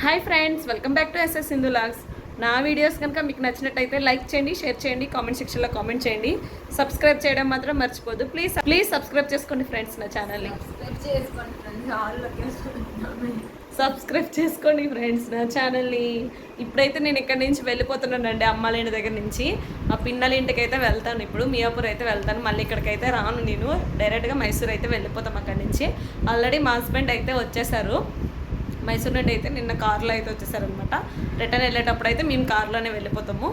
Hi friends welcome back to SS Sindhu logs. నా videos కనుక మీకు నచ్చినట్టయితే లైక్ చేయండి షేర్ చేయండి కామెంట్ సెక్షన్లో కామెంట్ చేయండి. సబ్స్క్రైబ్ చేయడం మాత్రం మర్చిపోదు ప్లీజ్ ప్లీజ్ సబ్స్క్రైబ్ చేసుకోండి ఫ్రెండ్స్ నా ఛానల్ని. సబ్స్క్రైబ్ చేసుకోండి ఫ్రెండ్స్ నా ఛానల్ని. ఇప్పుడైతే నేను ఇక్కడ నుంచి వెళ్ళిపోతున్నానండి ఇంటి దగ్గర నుంచి. ఆ పిన్నల ఇంటికి అయితే వెళ్తాను ఇప్పుడు మియాపూర్ అయితే వెళ్తాను. మళ్ళీ ఇక్కడికైతే రాను నేను. డైరెక్ట్గా మైసూర్ అయితే వెళ్ళిపోతాం అక్కడి నుంచి. ఆల్రెడీ మా హస్బెండ్ అయితే వచ్చేసారు. మైసూర్ నుండి అయితే నిన్న కార్లో అయితే వచ్చేసారనమాట రిటర్న్ వెళ్ళేటప్పుడు అయితే మేము కార్లోనే వెళ్ళిపోతాము.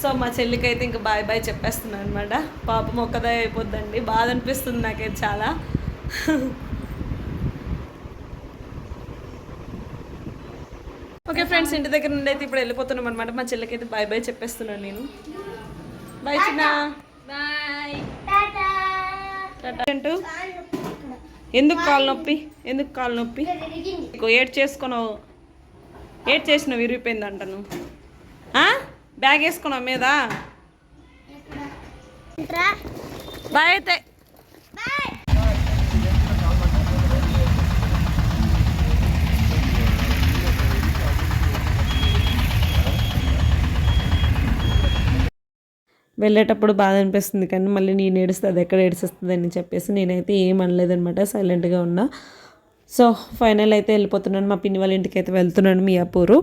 సో మా చెల్లికి అయితే ఇంకా బాయ్ బాయ్ చెప్పేస్తున్నాను అనమాట పాపం ఒక్కదే అయిపోద్దండి. బాధ అనిపిస్తుంది నాకైతే చాలా. ఓకే ఫ్రెండ్స్ ఇంటి దగ్గర నుండి అయితే ఇప్పుడు వెళ్ళిపోతున్నాం అనమాట మా చెల్లికి అయితే బాయ్ బాయ్ చెప్పేస్తున్నాను నేను. బాయ్ చిన్న. బాయ్ అంటూ ఎందుకు కాలు నొప్పి? ఎందుకు కాలు నొప్పి? ఏడ్ చేసుకున్నావు. ఏడ్ చేసినావు విరిగిపోయింది అంటను బ్యాగ్ వేసుకున్నావు మీద? బాయ్ అయితే. వెళ్ళేటప్పుడు బాధ అనిపిస్తుంది కానీ మళ్ళీ నేను ఏడుస్తుంది ఎక్కడ ఏడుస్తుంది చెప్పేసి నేనైతే ఏం అనలేదనమాట సైలెంట్గా ఉన్నా. సో ఫైనల్ అయితే వెళ్ళిపోతున్నాను మా పిన్ని వాళ్ళ ఇంటికి అయితే వెళ్తున్నాను మియాపూరు.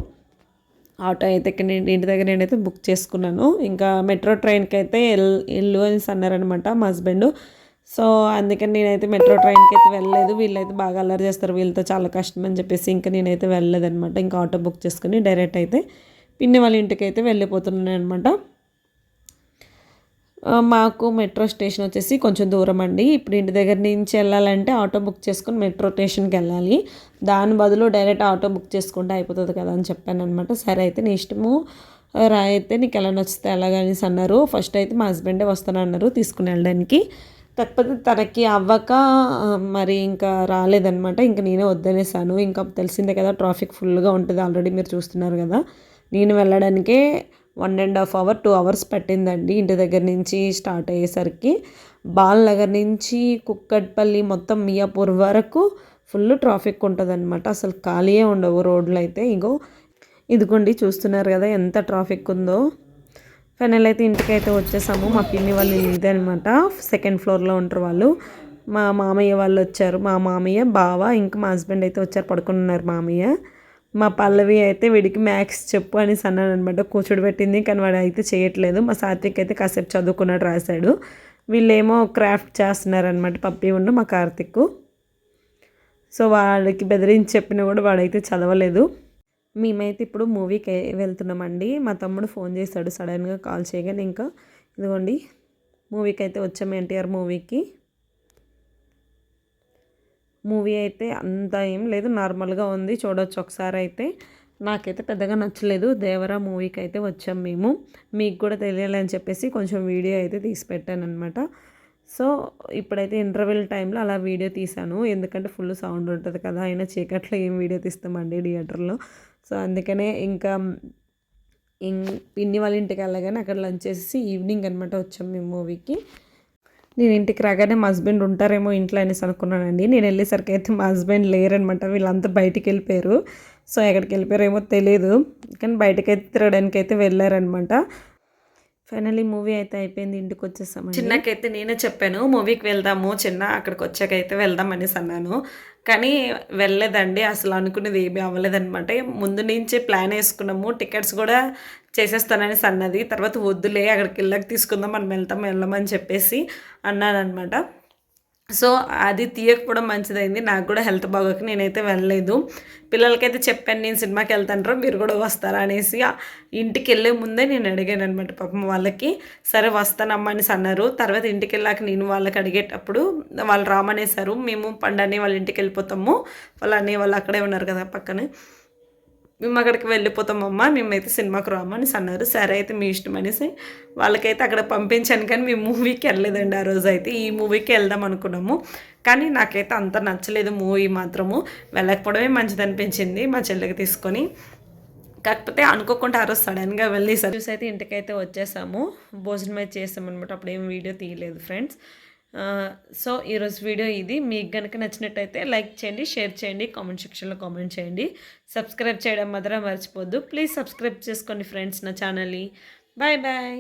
ఆటో అయితే ఇక్కడ నేను ఇంటి దగ్గర నేనైతే బుక్ చేసుకున్నాను. ఇంకా మెట్రో ట్రైన్కి అయితే ఎల్ ఎల్లు అని అన్నారనమాట మా హస్బెండ్. సో అందుకని నేనైతే మెట్రో ట్రైన్కి అయితే వెళ్ళలేదు. వీళ్ళైతే బాగా అల్లరి చేస్తారు వీళ్ళతో చాలా కష్టం అని చెప్పేసి ఇంకా నేనైతే వెళ్ళలేదనమాట ఇంకా ఆటో బుక్ చేసుకుని డైరెక్ట్ అయితే పిన్ని వాళ్ళ ఇంటికి అయితే వెళ్ళిపోతున్నాను అనమాట మాకు మెట్రో స్టేషన్ వచ్చేసి కొంచెం దూరం అండి. ఇప్పుడు ఇంటి దగ్గర నుంచి వెళ్ళాలంటే ఆటో బుక్ చేసుకుని మెట్రో స్టేషన్కి వెళ్ళాలి. దాని బదులు డైరెక్ట్ ఆటో బుక్ చేసుకుంటే అయిపోతుంది కదా అని చెప్పాను అనమాట సరే అయితే నీ ఇష్టము. రా అయితే నీకు ఎలా నచ్చితే ఎలాగనేసి అన్నారు. ఫస్ట్ అయితే మా హస్బెండే వస్తానన్నారు తీసుకుని వెళ్ళడానికి. కాకపోతే తనకి అవ్వక మరి ఇంకా రాలేదనమాట ఇంకా నేనే వద్దనేసాను. ఇంకా తెలిసిందే కదా ట్రాఫిక్ ఫుల్గా ఉంటుంది ఆల్రెడీ మీరు చూస్తున్నారు కదా. నేను వెళ్ళడానికే one and half hour two hours పట్టిందండి ఇంటి దగ్గర నుంచి స్టార్ట్ అయ్యేసరికి. బాల్ నగర్ నుంచి కుక్కట్పల్లి మొత్తం మియాపూర్ వరకు ఫుల్ ట్రాఫిక్ ఉంటుంది అనమాట అసలు ఖాళీయే ఉండవు రోడ్లు అయితే. ఇగో ఇదిగోండి చూస్తున్నారు కదా ఎంత ట్రాఫిక్ ఉందో. ఫైనల్ అయితే ఇంటికి అయితే వచ్చేసాము. మా పిన్ని వాళ్ళు ఇదే అనమాట సెకండ్ ఫ్లోర్లో ఉంటారు వాళ్ళు. మా మామయ్య వాళ్ళు వచ్చారు. మా మామయ్య బావ ఇంకా మా హస్బెండ్ అయితే వచ్చారు. పడుకున్నారు మామయ్య. మా పల్లవి అయితే వీడికి మ్యాథ్స్ చెప్పు అని అన్నాను అనమాట కూర్చోబెట్టింది కానీ వాడు అయితే చేయట్లేదు. మా సాత్విక్ అయితే కాసేపు చదువుకున్నట్టు రాశాడు. వీళ్ళేమో క్రాఫ్ట్ చేస్తున్నారనమాట. పప్పి ఉండు మా కార్తిక్ సో వాడికి బెదిరించి చెప్పినా కూడా వాడైతే చదవలేదు. మేమైతే ఇప్పుడు మూవీకి వెళ్తున్నామండి. మా తమ్ముడు ఫోన్ చేశాడు సడన్గా కాల్ చేయగానే ఇంకా ఇదిగోండి మూవీకి అయితే వచ్చాము ఎన్టీఆర్ మూవీకి. మూవీ అయితే అంత ఏం లేదు. నార్మల్గా ఉంది. చూడొచ్చు ఒకసారి అయితే. నాకైతే పెద్దగా నచ్చలేదు. దేవరా మూవీకి అయితే వచ్చాం మేము. మీకు కూడా తెలియాలని చెప్పేసి కొంచెం వీడియో అయితే తీసి పెట్టాను అనమాట సో ఇప్పుడైతే ఇంటర్వెల్ టైంలో అలా వీడియో తీశాను. ఎందుకంటే ఫుల్ సౌండ్ ఉంటుంది కదా. అయినా చీకట్లో ఏం వీడియో తీస్తామండి థియేటర్లో. సో అందుకనే ఇంకా ఇం పిన్ని వాళ్ళ ఇంటికి వెళ్ళగానే అక్కడ లంచ్ చేసేసి ఈవినింగ్ అనమాట వచ్చాం మేము మూవీకి. నేను ఇంటికి రాగానే మా హస్బెండ్ ఉంటారేమో ఇంట్లో అనేసి అనుకున్నానండి. నేను వెళ్ళేసరికి అయితే మా హస్బెండ్ లేరనమాట. వీళ్ళంతా బయటికి వెళ్ళిపోయారు. సో ఎక్కడికి వెళ్ళిపోయారేమో తెలియదు కానీ బయటకి అయితే తిరగడానికి అయితే వెళ్ళారనమాట. ఫైనల్లీ మూవీ అయితే అయిపోయింది. ఇంటికి వచ్చేసాము చిన్నకైతే నేనే చెప్పాను మూవీకి వెళ్దాము చిన్న అక్కడికి వచ్చాకైతే వెళ్దాం అనేసి అన్నాను. కానీ వెళ్ళలేదండి. అసలు అనుకునేది ఏమీ అవ్వలేదనమాట ముందు నుంచే ప్లాన్ వేసుకున్నాము. టికెట్స్ కూడా చేసేస్తాననేసి అన్నది. తర్వాత వద్దులే అక్కడికి వెళ్ళక తీసుకుందాం మనం వెళ్తాం వెళ్ళమని చెప్పేసి అన్నానమాట సో అది తీయకపోవడం మంచిదైంది. నాకు కూడా హెల్త్ బాగోక నేనైతే వెళ్ళలేదు. పిల్లలకైతే చెప్పాను నేను సినిమాకి వెళ్తాను మీరు కూడా వస్తారా? అనేసి. ఇంటికి వెళ్ళే ముందే నేను అడిగాను అనమాట పాపం వాళ్ళకి. సరే వస్తానమ్మా అనేసి అన్నారు. తర్వాత ఇంటికి వెళ్ళాక నేను వాళ్ళకి అడిగేటప్పుడు వాళ్ళు రామనేసారు మేము పండని వాళ్ళ ఇంటికి వెళ్ళిపోతాము. వాళ్ళ అన్నయ్య వాళ్ళు అక్కడే ఉన్నారు కదా పక్కనే. మేము అక్కడికి వెళ్ళిపోతామమ్మా మేమైతే సినిమాకి రాము అనేసి అన్నారు సరే అయితే మీ ఇష్టం అనేసి వాళ్ళకైతే అక్కడ పంపించాను కానీ మేము మూవీకి వెళ్ళలేదండి ఆ రోజు అయితే. ఈ మూవీకి వెళ్దాం అనుకున్నాము. కానీ నాకైతే అంత నచ్చలేదు మూవీ మాత్రము. వెళ్ళకపోవడమే మంచిది అనిపించింది మా చెల్లికి తీసుకొని. కాకపోతే అనుకోకుండా ఆ రోజు సడన్గా వెళ్ళి చూసి అయితే ఇంటికైతే వచ్చేసాము. భోజనం అయితే చేసామన్నమాట. అప్పుడు ఏం వీడియో తీయలేదు ఫ్రెండ్స్ సో ఈరోజు వీడియో ఇది. మీకు కనుక నచ్చినట్టయితే లైక్ చేయండి షేర్ చేయండి కామెంట్ సెక్షన్లో కామెంట్ చేయండి. సబ్స్క్రైబ్ చేయడం మాత్రం మర్చిపోద్దు. ప్లీజ్ సబ్స్క్రైబ్ చేసుకోండి ఫ్రెండ్స్ నా ఛానల్ని. Bye bye.